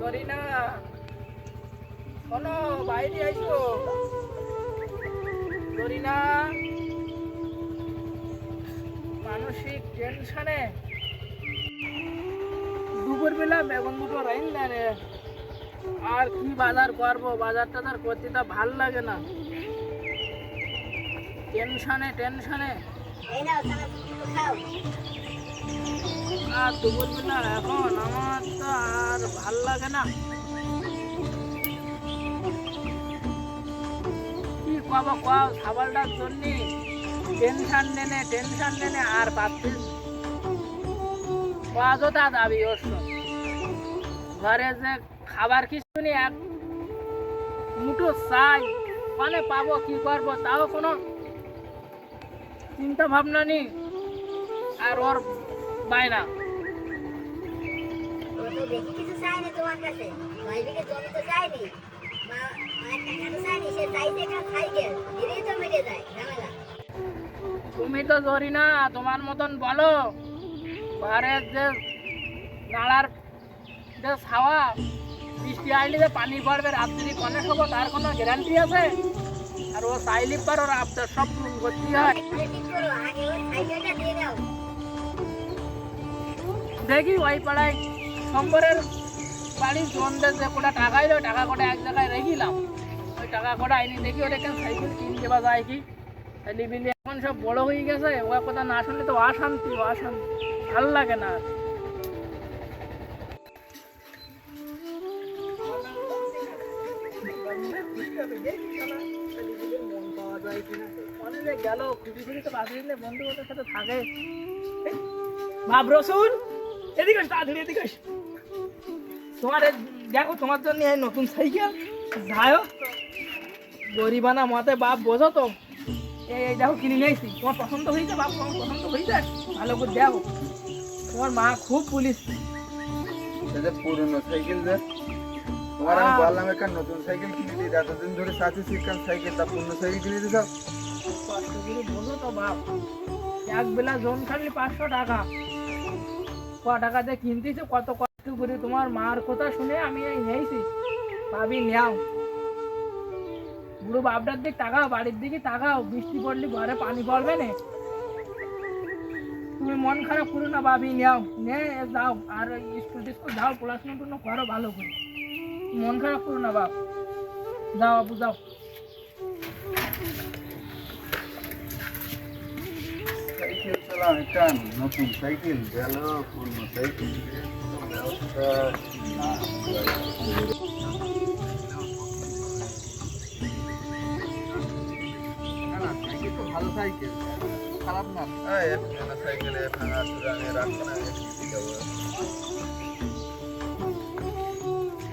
করি না শোনো বাইরে করি না মানসিক টেনশনে। দুপুর বেলা বেগুন দুটো রাইন রে। আর কি বাজার করব, বাজার টাজার করতে তো ভালো লাগে না। টেনশনে টেনশনে। এই নাও সারা কিছু খাও আর দুপুর এখন আমার তো আর ভালো লাগে না। কি কব কও খাবারটার জন্য টেনশন নেনে টেনশন নেনে আর পাচ্ছিস অযথা দাবি ওর ঘরে যে খাবার কিছু নেই, এক মুঠো চাই মানে পাবো, কি করব, তাও কোনো চিন্তা ভাবনা নেই। আর ওর ঝামেলা। তুমি তো ধরি না তোমার মতন বলো। ঘরের যে নালার যে ছাওয়া বৃষ্টি আইলে যে পানি পড়বে রাত্রি কনে হব তার কোনো গ্যারান্টি আছে? আর ও চাইলে পার ওর আপনার সব পূরণ করতে হয়? দেখি ওই পাড়ায় সম্বরের বাড়ির জনদের যে কোটা টাকা এলো, টাকা কোটা এক জায়গায় রেখিলাম। ওই টাকা কোটা আইনি দেখি ওটা কেন সাইকেল কিনে দেওয়া যায় কি। তাহলে বিলি এখন সব বড় হয়ে গেছে ও কথা না শুনলে তো অশান্তি অশান্তি। ভালো লাগে না। গেল খুবই খুবই তো বাসে বন্ধু সাথে থাকে। ভাব রসুন এদিকে তাড়াতাড়ি এদিকে তোমার দেখো তোমার জন্য এই নতুন সাইকেল। হোক গরিবানা মতে বাপ বোঝো তো। এই দেখো কিনে নিয়েছি তোমার পছন্দ হয়েছে বাপ তোমার পছন্দ হয়েছে ভালো করে দেখো। তোমার মা খুব পুলিশ। পুরনো সাইকেল যে তোমার আমি বললাম একটা নতুন সাইকেল কিনে দিই এতদিন ধরে সাথে শিখলাম সাইকেল তা পুরনো সাইকেল কিনে দিই কষ্ট করে বোঝো তো বাপ। এক বেলা জোন খালি পাঁচশো টাকা। ক টাকা দিয়ে কিনতেছে, কত কষ্ট করে তোমার মার কথা শুনে আমি এই নিয়েছি ভাবি, নেও। বুড়ো বাপটার দিক তাকাও, বাড়ির দিকে তাকাও। বৃষ্টি পড়লে ঘরে পানি পড়বে না। তুমি মন খারাপ করো না ভাবি, নেও। নে, যাও। আর স্কুল টিস্কুল যাও পড়াশোনা করো ভালো করে। মন খারাপ করো না বাপ। যাও আপু যাও। সাইকেল একটা নতুন সাইকেল গেল পুরনো সাইকেল। ভালো সাইকেল খারাপ না সাইকেলে ভাঙা রাখব না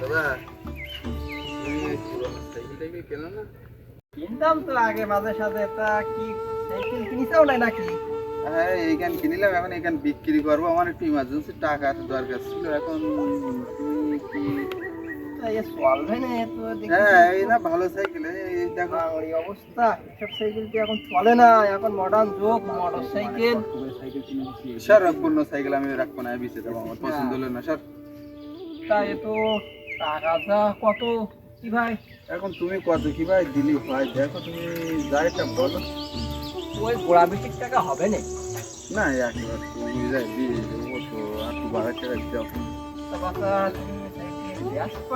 দাদা কেন না কিনতাম তো আগে মাঝে সাথে তা কি সাইকেল কিনিসাও নাই নাকি হ্যাঁ এইখান কিনিলাম এখন এইখান বিক্রি করব। আমার একটু ইমার্জেন্সি টাকার দরকার ছিল এখন তুমি কি তা এ চলবে না এ তো দেখি। হ্যাঁ এই না ভালো সাইকেল এই দেখো। অবস্থা এসব সাইকেল কি এখন চলে না? এখন মডার্ন যুগ মোটর সাইকেল স্যার পূর্ণ সাইকেল আমি রাখব না বিচে দেবো আমার পছন্দ হলো না স্যার। তা এ তো টাকা যা কত কি ভাই? এখন তুমি কত কি ভাই দিলি? ভাই দেখো তুমি যা একটা বলো। ওই গোড়া বিটির টাকা হবে না না একবার তুমি যাই দিয়ে দেবো তো বারো টাকা তা বাচ্চা তুমি সাইকেল ব্যস্ত?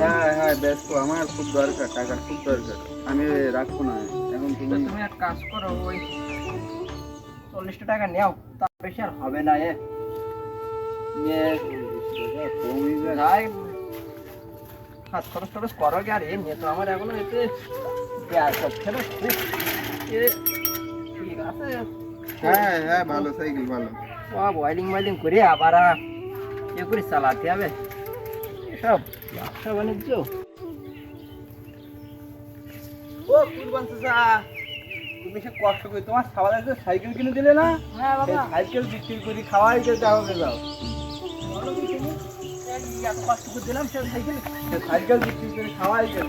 হ্যাঁ হ্যাঁ ব্যস্ত আমার খুব দরকার টাকার খুব দরকার। আমি রাখব না এখন তুমি তুমি এক কাজ করো ওই চল্লিশটা টাকা নেও তা বেশি আর হবে না এ। কমই যায় হাত খরচ টরচ করো আর এ নিয়ে তো আমার এখনও এতে খুব হ্যাঁ হ্যাঁ ভালো সাইকেল ভালো সব ওয়াইলিং ওয়াইলিং করে আবার এ করে চালাতে হবে এসব ব্যবসা বাণিজ্য ও কুরবান চাচা কষ্ট করে তোমার খাওয়া যে সাইকেল কিনে দিলে না হ্যাঁ সাইকেল বিক্রি করে খাওয়াই যে? এই এত কষ্ট করে দিলাম সাইকেল সাইকেল বিক্রি করে খাওয়াই গেল